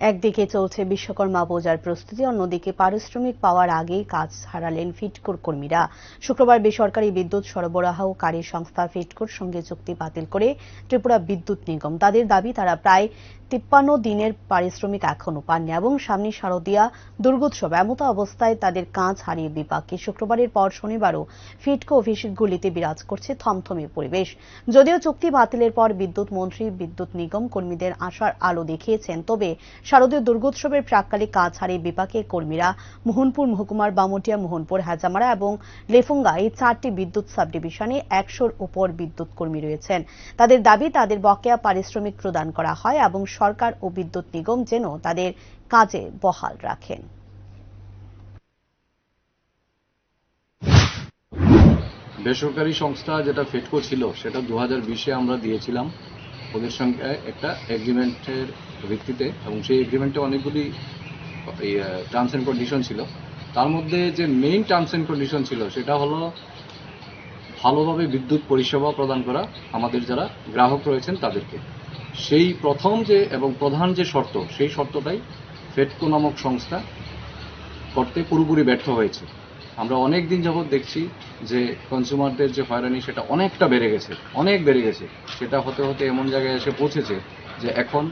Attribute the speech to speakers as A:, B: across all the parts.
A: একদিকে চলছে বিশ্বকর্মা পূজার প্রস্তুতি, অন্যদিকে পারিশ্রমিক পাওয়ার আগেই কাজ হারালেন ফিটকোর কর্মীরা। শুক্রবার বেসরকারি বিদ্যুৎ সরবরাহকারী সংস্থা ফিটকোর সঙ্গে চুক্তি বাতিল করে ত্রিপুরা বিদ্যুৎ নিগম। তাদের দাবি, তারা প্রায় তিপ্পান্ন দিনের পারিশ্রমিক এখনও পাননি এবং সামনে শারদীয়া দুর্গোৎসব এমতো অবস্থায় তাদের কাজ হারিয়ে বিপাকে। শুক্রবারের পর শনিবারও ফিটকো অফিসগুলিতে বিরাজ করছে থমথমে পরিবেশ। যদিও চুক্তি বাতিলের পর বিদ্যুৎ মন্ত্রী, বিদ্যুৎ নিগম কর্মীদের আশার আলো দেখিয়েছেন, তবে শারদীয় দুর্গোৎসবের প্রাককালে কাজ হারিয়ে বিপাকে কর্মীরা মোহনপুর, মহকুমার বামুটিয়া, মোহনপুর, হাজামারা এবং লেফুঙ্গা এই চারটি বিদ্যুৎ সাবডিভিশনে একশোর উপর বিদ্যুৎ কর্মী রয়েছেন। তাদের দাবি, তাদের বকেয়া পারিশ্রমিক প্রদান করা হয় এবং সরকার ও বিদ্যুৎ নিগম যেন তাদের কাজে বহাল রাখেন।
B: বেসরকারি সংস্থা যেটা ফেটকো ছিল, সেটা দু হাজার বিশে আমরা দিয়েছিলাম। ওদের সঙ্গে একটা এগ্রিমেন্টের ভিত্তিতে এবং সেই এগ্রিমেন্টে অনেকগুলি টার্মস অ্যান্ড কন্ডিশন ছিল। তার মধ্যে যে মেইন টার্মস অ্যান্ড কন্ডিশন ছিল সেটা হলো ভালোভাবে বিদ্যুৎ পরিষেবা প্রদান করা আমাদের যারা গ্রাহক রয়েছেন তাদেরকে। সেই প্রথম যে এবং প্রধান যে শর্ত, সেই শর্তটাই ফেটকো নামক সংস্থা করতে পুরোপুরি ব্যর্থ হয়েছে। আমরা অনেক দিন যাবৎ দেখছি যে কনজিউমারদের যে হয়রানি, সেটা অনেকটা বেড়ে গেছে, অনেক বেড়ে গেছে। সেটা হতে হতে এমন জায়গায় এসে পৌঁছেছে যে এখন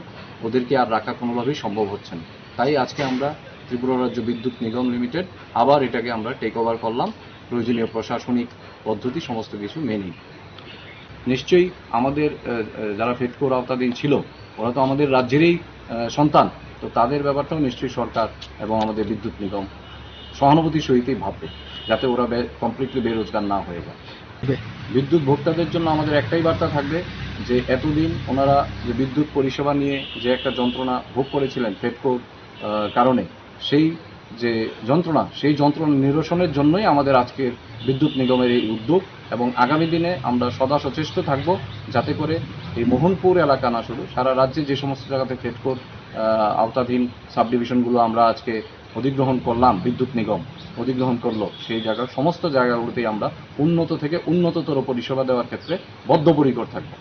B: ওদেরকে আর রাখা কোনোভাবেই সম্ভব হচ্ছে না। তাই আজকে আমরা ত্রিপুরা রাজ্য বিদ্যুৎ নিগম লিমিটেড আবার এটাকে আমরা টেক ওভার করলাম। প্রয়োজনীয় প্রশাসনিক পদ্ধতি, সমস্ত কিছু মেনেই নিশ্চয়ই আমাদের যারা ফেটকোর আওতাধীন ছিল, ওরা তো আমাদের রাজ্যেরই সন্তান। তো তাদের ব্যাপারটাও নিশ্চয়ই সরকার এবং আমাদের বিদ্যুৎ নিগম সহানুভূতির সহিতই ভাববে, যাতে ওরা কমপ্লিটলি বেরোজগার না হয়ে যায়। বিদ্যুৎ ভোক্তাদের জন্য আমাদের একটাই বার্তা থাকবে যে, এতদিন ওনারা যে বিদ্যুৎ পরিষেবা নিয়ে যে একটা যন্ত্রণা ভোগ করেছিলেন ফেটকোর কারণে, সেই যে যন্ত্রণা, সেই যন্ত্রণা নিরসনের জন্যই আমাদের আজকের বিদ্যুৎ নিগমের এই উদ্যোগ এবং আগামী দিনে আমরা সদা সচেষ্ট থাকব যাতে করে এই মোহনপুর এলাকা না শুধু, সারা রাজ্যে যে সমস্ত জায়গাতে ফেটকোর আওতাধীন সাবডিভিশনগুলো আমরা আজকে অধিগ্রহণ করলাম, বিদ্যুৎ নিগম অধিগ্রহণ করল। সেই জায়গার সমস্ত জায়গাগুলোতেই আমরা উন্নত থেকে উন্নততর পরিষেবা দেওয়ার ক্ষেত্রে বদ্ধপরিকর থাকব।